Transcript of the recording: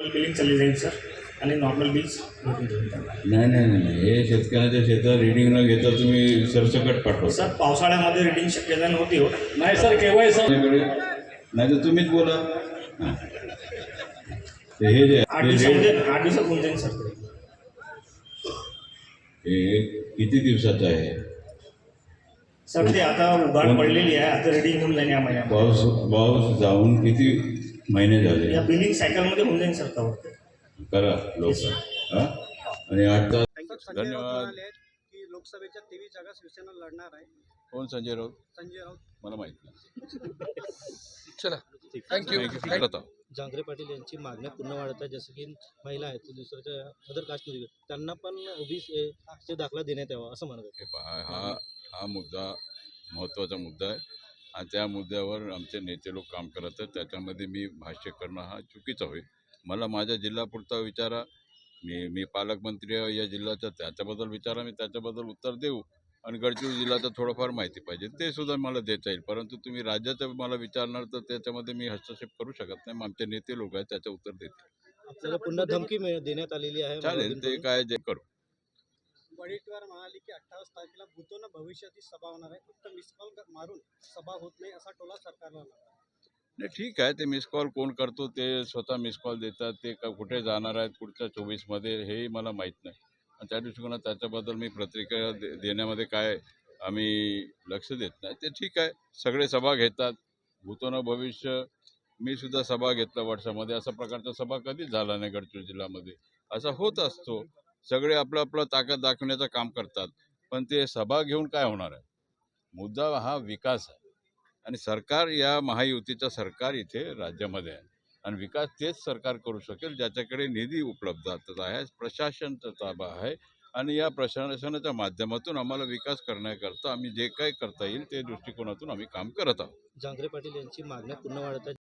Billing चालली जाईल sir आणि नॉर्मल बिल्स नाही नाही नाही नाही. हे शेतकऱ्याच्या शेतात रिडिंग न घेता तुम्ही सरसकट पाठवा. सर पावसाळ्यामध्ये रिडिंग शक्यता नव्हती हो. नाही सर केव्हाही सर नाही तर तुम्हीच बोला. हां. हे जे आठ जे- आठ दिवसात होऊन जाईल सर. हे किती दिवसाचं आहे? सर ते आता उघाड पडलेली आहे. आता रिडिंग होऊन जाईल या महिन्यामध्ये. पाऊस पाऊस जाऊन किती महिने झाले. या बिलिंग सायकलमध्ये होऊन जाईल सर कवर करा लोक हां? आणि आता धन्यवाद. की लोकसभेच्या तेवीस जागा शिवसेना लढणार आहे. कोण? संजय राऊत. संजय राऊत. मला माहीत नाही. चला. थँक्यू. जांगरे पाटील यांची मागण्या पूर्ण वाढत आहे जसं की महिला आहेत दुसऱ्याच्या अदर कास्टमध्ये त्यांना पण ओबीसी दाखला देण्यात यावा असं म्हणत हे हा हा मुद्दा महत्त्वाचा मुद्दा आहे. त्या मुद्द्यावर आमचे नेते लोक काम करत आहेत. त्याच्यामध्ये मी भाष्य करणं हा चुकीचा होईल. मला माझ्या जिल्हापुरता विचारा. मी मी पालकमंत्री आहे या जिल्ह्याचा त्याच्याबद्दल विचारा. मी त्याच्याबद्दल उत्तर देऊ. आणि गडचिरोली जिल्ह्याचं थोडंफार माहिती पाहिजे. ते सुद्धा मला देता येईल. परंतु तुम्ही राज्याचं मला विचारणार तर त्याच्यामध्ये मी हस्तक्षेप करू शकत नाही. मग आमचे नेते लोक आहेत त्याचं उत्तर देतील. आपल्याला पुन्हा धमकी देण्यात आलेली आहे. चालेल. ते काय जे करू. वडेट्टीवार म्हणाले की अठ्ठावीस तारखेला भूतोन भविष्याची सभा होणार आहे. फक्त मिस कॉल मारून सभा होत नाही असा टोला सरकारला लागला. नाही ठीक आहे ते मिस कॉल कोण करतो ते स्वतः मिस कॉल देतात ते का कुठे जाणार आहेत पुढच्या चोवीसमध्ये हेही मला माहीत नाही. आणि त्या दृष्टिकोनात त्याच्याबद्दल मी प्रतिक्रिया दे देण्यामध्ये काय आम्ही लक्ष देत नाही. ते ठीक आहे सगळे सभा घेतात. भूतोनं भविष्य मी सुद्धा सभा घेतला वर्षामध्ये. असा प्रकारचा सभा कधीच झाला नाही गडचिरोली जिल्ह्यामध्ये? असा होत असतो. सगळे आपलं आपलं ताकद दाखवण्याचं काम करतात. पण ते सभा घेऊन काय होणार आहे? मुद्दा हा विकास आहे. आणि सरकार या महायुतीचं सरकार इथे राज्यामध्ये आहे. आणि विकास तेच सरकार करू शकेल ज्याच्याकडे निधी उपलब्ध आहे प्रशासनचा ताबा आहे. आणि या प्रशासनाच्या माध्यमातून आम्हाला विकास करण्याकरता आम्ही जे काही करता येईल ते दृष्टिकोनातून आम्ही काम करत आहोत. जांगरे पाटील यांची मागण्या पूर्ण वाढत आहे